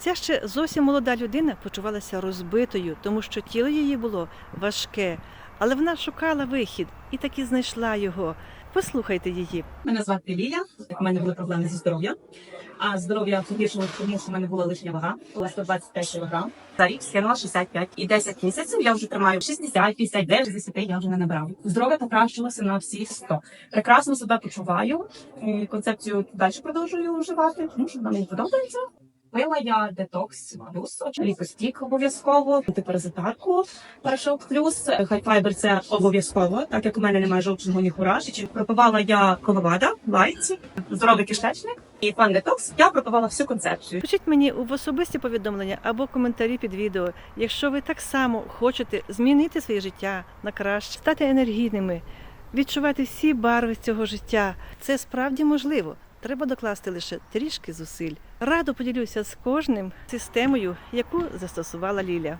Ця ще зовсім молода людина почувалася розбитою, тому що тіло її було важке, але вона шукала вихід і таки знайшла його. Послухайте її. Мене звати Лія. У мене були проблеми зі здоров'ям. А здоров'я погіршилося, тому що в мене була лишня вага, була 125 кг. За рік скинула 65 і 10 місяців я вже тримаю 60, 59, 60 я вже не набрала. Здоров'я покращилося на всі 100. Прекрасно себе почуваю. Концепцію далі продовжую вживати, тому що вона мені подобається. Пила я детокс плюс, лікостік обов'язково, антипаразитарку перейшов плюс. Хайфайбер це обов'язково, так як у мене немає жовчного ні куражі. Пропивала я коловада, лайці, здоровий кишечник і пан детокс. Я пропивала всю концепцію. Пишіть мені в особисті повідомлення або коментарі під відео, якщо ви так само хочете змінити своє життя на краще, стати енергійними, відчувати всі барви цього життя. Це справді можливо. Треба докласти лише трішки зусиль. Радо поділюся з кожним системою, яку застосувала Ліля.